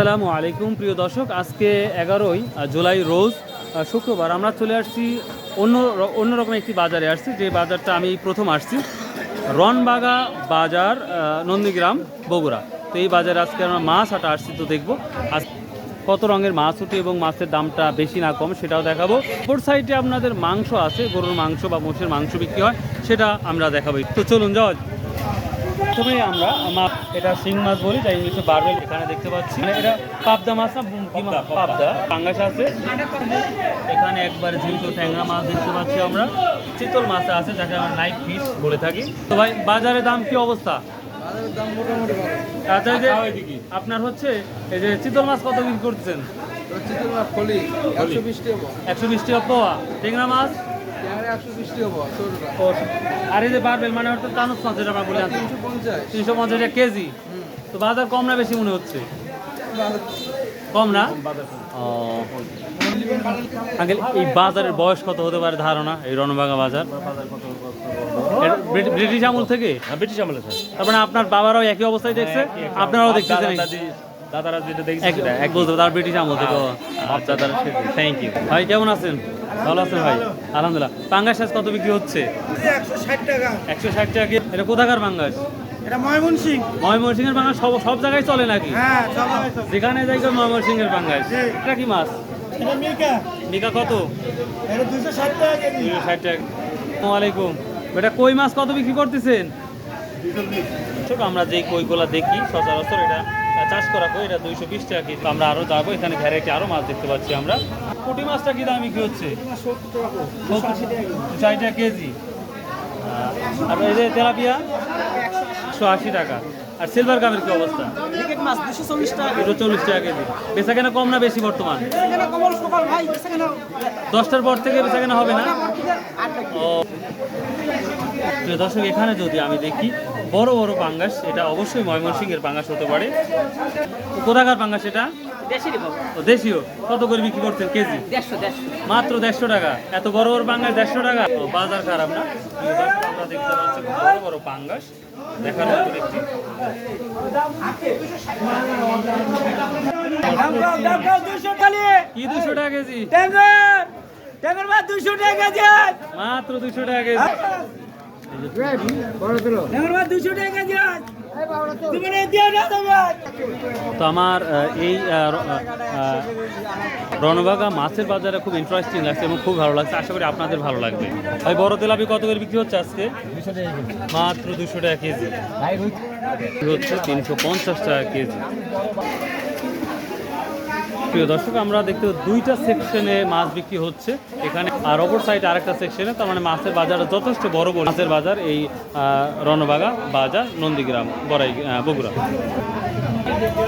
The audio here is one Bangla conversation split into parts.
আসসালামু আলাইকুম, প্রিয় দর্শক। আজকে এগারোই জুলাই, রোজ শুক্রবার আমরা চলে আসছি অন্য অন্যরকম একটি বাজারে আসছি, যে বাজারটা আমি প্রথম আসছি। রনবাগা বাজার নন্দীগ্রাম, বগুড়া। তো এই বাজারে আজকে আমরা মাছ হাটা আসছি তো দেখব। আজ কত রঙের মাছ উঠে এবং মাছের দামটা বেশি না কম সেটাও দেখাবো। ওপর সাইডে আপনাদের মাংস আছে, গরুর মাংস বা মোষের মাংস বিক্রি হয়, সেটা আমরা দেখাবো। তো চলুন, যাওয়া প্রথমে আমরা মাছ এটা শিং মাছ বলি তাই ইংলিশে বারবেল এখানে দেখতে পাচ্ছি। মানে এটা পাবদা মাছ না কি মাছ? পাবদা পাঙ্গাস আছে। এখানে একবার ঝিলটো ট্যাংরা মাছ দেখতে পাচ্ছি আমরা। চিতল মাছ আছে যাকে আমরা নাইট ফিশ বলে থাকি। তো ভাই বাজারে দাম কি অবস্থা? বাজারের দাম মোটামুটি আচ্ছা যে আপনার হচ্ছে এই যে চিতল মাছ কত বিক্রি করছেন চিতল মাছ ফলি একশো বিশ টাকা। একশো বিশ টাকা পোয়া। ট্যাংরা মাছ? আর এই যে বারবেল মানে অর্থাৎ তানুস মাছ যেটা বলে তিনশো পঞ্চাশ। টাকা কেজি। তো বাজার কম না বেশি মনে হচ্ছে? কম না? ও। আঙ্কেল এই বাজারের বয়স কত হতে পারে ধারণা এই রণবাগা বাজার? ব্রিটিশ আমল থেকে? হ্যাঁ ব্রিটিশ আমলে স্যার। তার মানে আপনার বাবারাও একই অবস্থায় দেখছে? আপনারাও দেখতেছেন দাদা দাদি দাদারা যেটা দেখছি এক বলতে তার ব্রিটিশ আমল থেকে। আচ্ছা তার থ্যাংক ইউ ভাই কেমন আছেন? ভালো আছেন ভাই? আলহামদুলিল্লাহ। পাঙ্গাস আজ কত বিক্রি হচ্ছে? একশো ষাট টাকা। একশো ষাট টাকা এটা কোথাকার পাঙ্গাস? এটা ময়মনসিং। ময়মনসিংহের পাঙ্গাস? সব সব জায়গায় চলে নাকি? হ্যাঁ। যেখানে যাই ময়মনসিংহের পাঙ্গাস। জি। এটা কি মাছ? এটা মিকা। নিকা কত? এটা দুশো ষাট টাকা দুশো ষাট টাকা। আলাইকুম। এটা কই মাছ কত বিক্রি করতেছেন? ছোট আমরা যেই কইগুলা দেখি, সচরাচর এটা চাষ করা কই, এটা দুইশো বিশ টাকা কেজি। তো আমরা আরও যাব, এখানে ভ্যারাইটি আরও মাছ দেখতে পাচ্ছি আমরা। পুঁটি মাছটা কি দামি কি হচ্ছে? ষাট টাকা কেজি। আর এই যে তেলাপিয়া? একশো আশি টাকা। আর সিলভার কাপের কি অবস্থা? মাছ দুশো চল্লিশ টাকা। দুশো চল্লিশ টাকা কেজি। বেচা কেনা কম না বেশি বর্তমান? দশটার পর থেকে বেচা কেনা হবে না? ও। দর্শক এখানে যদি আমি দেখি বড় বড় পাঙ্গাস এটা অবশ্যই ময়মনসিংহের পাঙ্গাস হতে পারে। তো কোথাকার পাঙ্গাস এটা? দেশীয়। কত করে বিক্রি করছেন কেজি? মাত্র দেড়শো টাকা। এত বড় বড় পাঙ্গাস দেড়শো টাকা? বাজার খারাপ না? আমরা দেখতে পাচ্ছি বড় বড় পাঙ্গাস। দেখার মতো কি দুশো টাকা কেজি। মাত্র দুশো টাকা কেজি। তো আমার এই রণবাগা মাছের বাজারে খুব ইন্টারেস্টিং লাগছে এবং খুব ভালো লাগছে। আশা করি আপনাদের ভালো লাগবে। ভাই, বড় তেলাপি কত করে বিক্রি হচ্ছে আজকে? মাত্র দুশো টাকা কেজি। হচ্ছে তিনশো পঞ্চাশ টাকা কেজি। প্রিয় দর্শক, আমরা দেখতে দুইটা সেকশনে মাছ বিক্রি হচ্ছে। এখানে আর অপর সাইড আরেকটা সেকশনে, তার মানে মাছের বাজার যথেষ্ট বড় বড়। মাছের বাজার এই রণবাগা বাজার, নন্দীগ্রাম, বড়াই বগুড়া।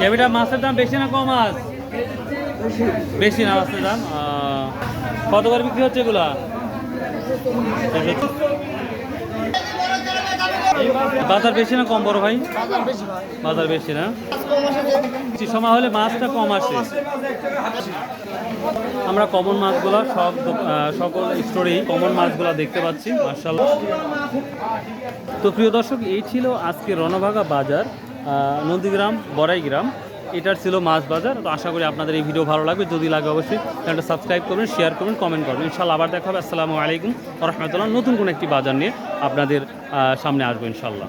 ক্যাবিটা মাছের দাম বেশি না কম মাছ? বেশি না মাছের দাম? কত করে বিক্রি হচ্ছে এগুলা? বাজার বেশি না কম বড় ভাই? বাজার বেশি না? সময় হলে মাছটা কম আসে। আমরা কমন মাছগুলো সব সকল স্টোরেই কমন মাছগুলো দেখতে পাচ্ছি মার্শাল তো প্রিয় দর্শক এই ছিল আজকে রণভাগা বাজার নন্দীগ্রাম বড়াইগ্রাম। এটার ছিল মাছ বাজার, তো আশা করি আপনাদের এই ভিডিও ভালো লাগবে। যদি লাগে অবশ্যই চ্যানেলটা সাবস্ক্রাইব করবেন শেয়ার করবেন কমেন্ট করবেন। ইনশাল্লাহ আবার দেখা হবে। আসসালামু আলাইকুম রহমতুল্লাহ। নতুন কোনো একটি বাজার নিয়ে আপনাদের সামনে আসব ইনশাল্লাহ